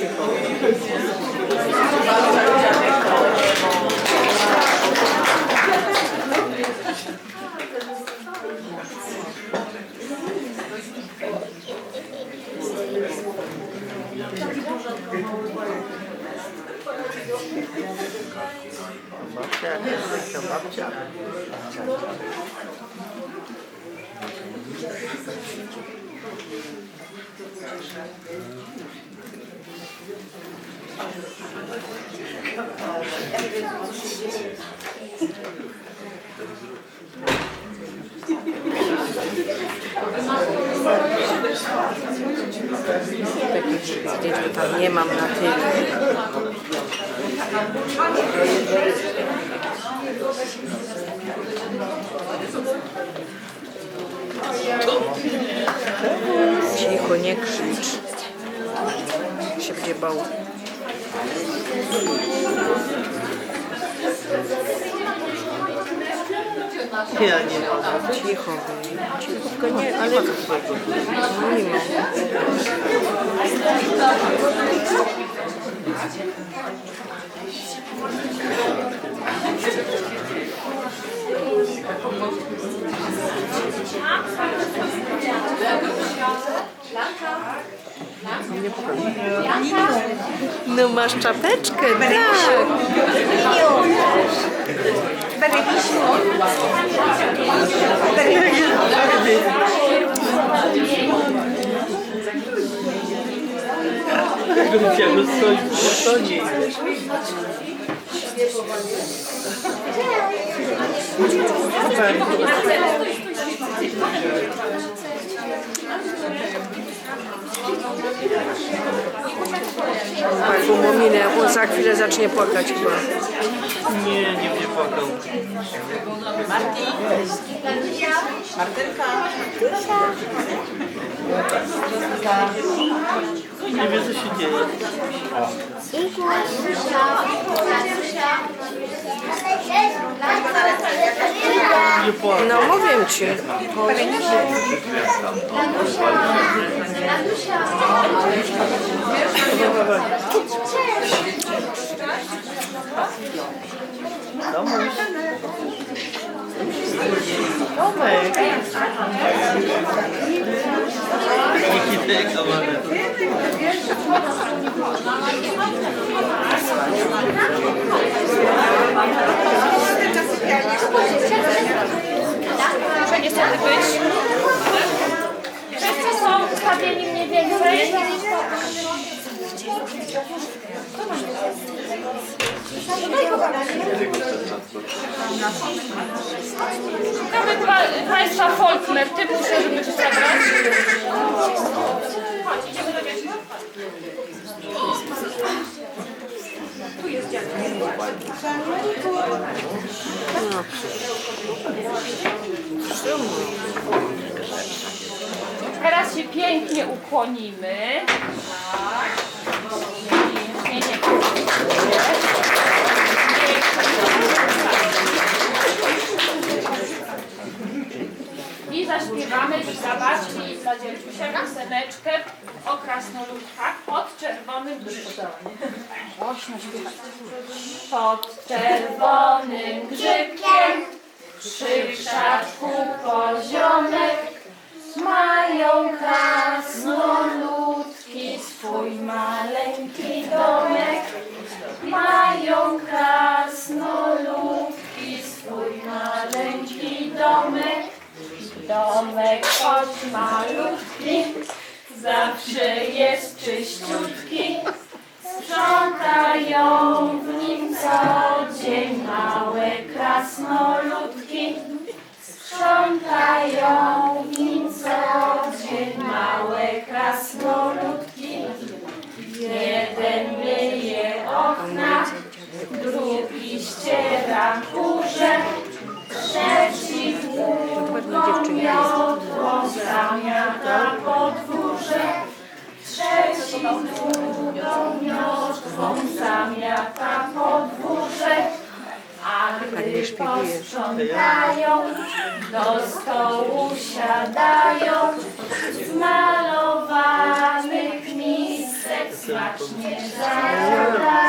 Monsieur. Nie mam na tyle. Cicho, nie krzycz. Się będzie bał. Ja nie mam. Cicho, wy. cicho. No masz czapeczkę, tak. Grupiago stoi w betonie. Taką mominę, on za chwilę zacznie płakać chyba. Nie, nie będzie płakał. Nie wie co się dzieje. No mówię ci. Domuś. Tomek. Thank you. Być. Wszyscy są ustawieni mniej więcej. Szukamy pa- Państwa Faulkner, ty muszę, żeby cię zabrać. Chodź, idziemy do Teraz się pięknie ukłonimy. I zaśpiewamy i zobaczmy dla dziewczusia pioseneczkę o krasnoludkach pod czerwonym śpiewać. Pod czerwonym grzybkiem przy krzaczku poziomek mają krasnoludki swój maleńki domek. Mają krasnoludki swój maleńki domek. Domek choć malutki, zawsze jest czyściutki. Sprzątają w nim co dzień małe krasnoludki. Sprzątają w nim co dzień małe krasnoludki. Jeden myje okna, drugi ściera kurze, trzeci długą miotłą zamiata. Trzeci długą miotłą zamiata podwórze. A gdy posprzątają, do stołu siadają, z malowanych misek smacznie zajadają.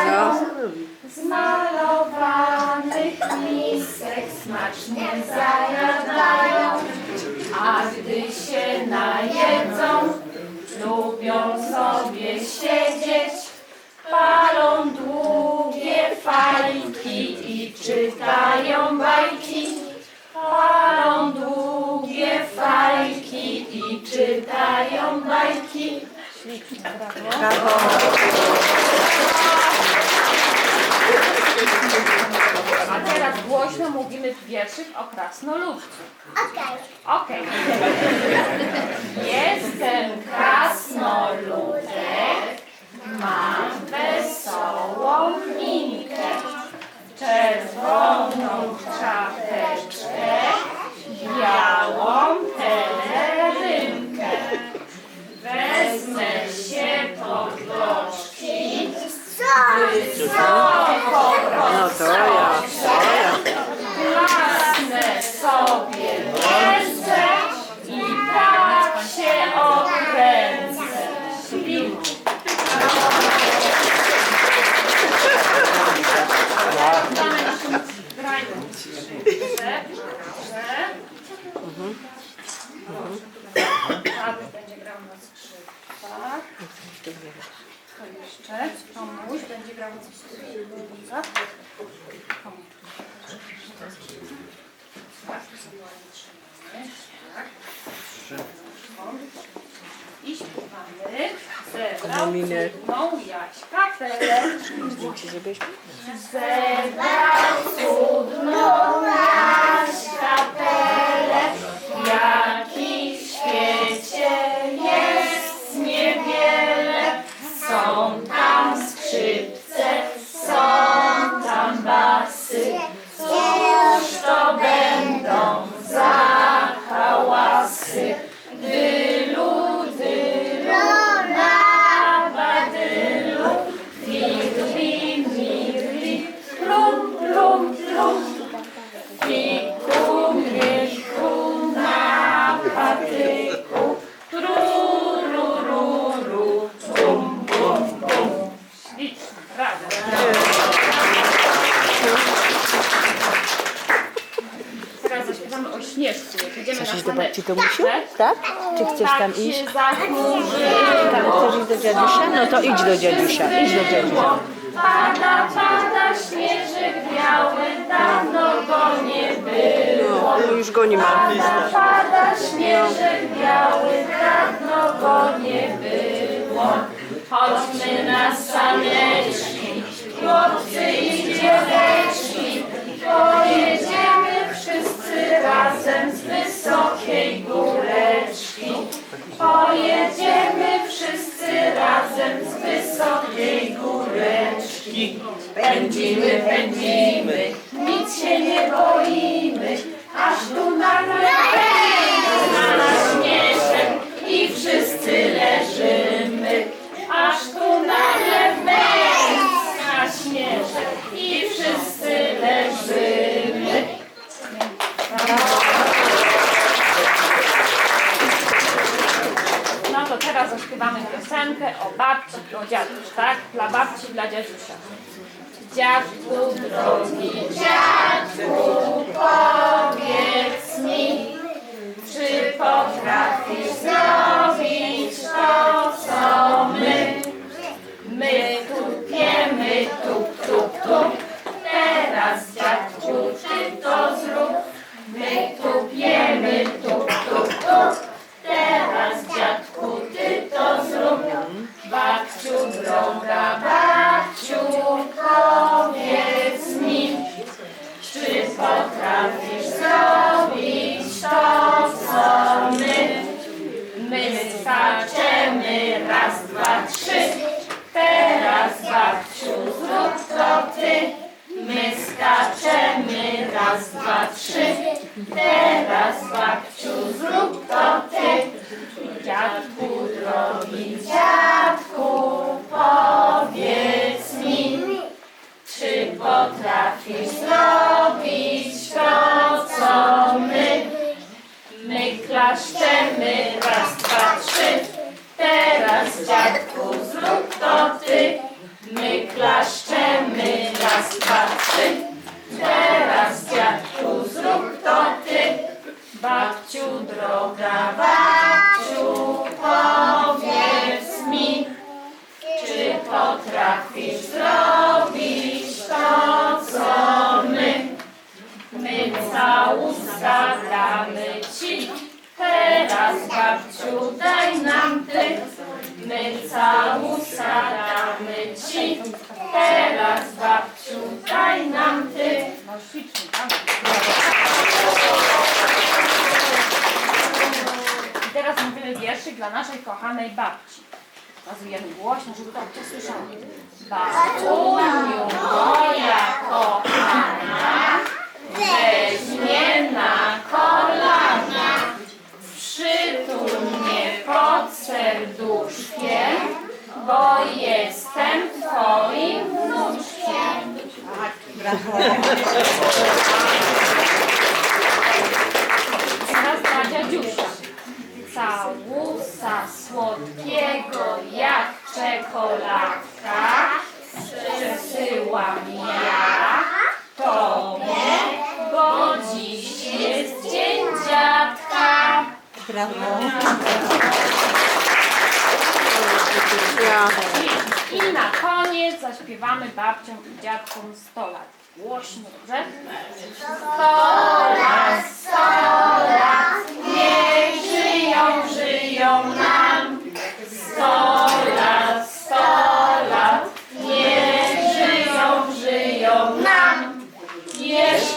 Czytają bajki. Palą długie fajki i czytają bajki. A teraz głośno mówimy wierszyk o krasnoludcu. Okej. Jestem krasnoludek, mam wesołą minkę, czerwoną czapeczkę, białą pelerynkę. Wezmę się pod boczki, wysoko No to ja. Klasnę sobie ręce i tak się okręcę. Śliwku. Grajmy skrzypce. Dobrze. Tadek będzie grał na skrzypcach. To jeszcze. Tomuś będzie grał trzymamy. Tak. I śpiewamy. Zebrał cudną Jaśka Felę. Żebyśmy? Zebrał cudną Jaśka Zaśpiewamy o śnieżku. Jak idziemy Chcesz iść do babci słoneczko. Tomusiu? Tak? Czy chcesz tam Tak iść? się zachmurzy. Tam chcesz iść do dziadusia? No to idź do dziadusia. Idź do dziadusia. Pada, pada śnieżek biały, dawno go nie było. No, już go nie ma. Pada, pada śnieżek biały, dawno go nie było. Chodźmy na saneczki, wysokiej góreczki. Pojedziemy wszyscy razem z wysokiej góreczki. Pędzimy, pędzimy, nic się nie boimy, aż tu nagle Dla dziadusia. Dziadku drogi, dziadku, powiedz mi, czy potrafisz zrobić to, co my? My tupiemy, tup, tup, tup. Teraz dziadku, ty to zrób. My tupiemy, tup, tup, Raz, dwa, trzy. Teraz tak, babciu zrób to ty. Dziadku drogi, dziadku powiedz mi, czy potrafisz zrobić to, co my? My klaszczemy raz, dwa, trzy. Teraz dziadku zrób to ty. My klaszczemy raz, dwa, trzy teraz dziadku, zrób to ty. Babciu, droga babciu, powiedz mi, czy potrafisz zrobić I teraz mówimy wierszyk dla naszej kochanej babci. Nazwijemy głośno, żeby babcia słyszała. Babuniu moja kochana, weźmie na kolana, przytul mnie pod serduszkiem, bo jestem twoim wnuczkiem. Teraz słodkiego jak czekoladka przesyłam ja tobie, bo dziś jest dzień dziadka. Ja. I, I na koniec zaśpiewamy babciom i dziadkom 100 lat. Głośno, dobrze? 100 lat, 100 lat, niech żyją, żyją nam. 100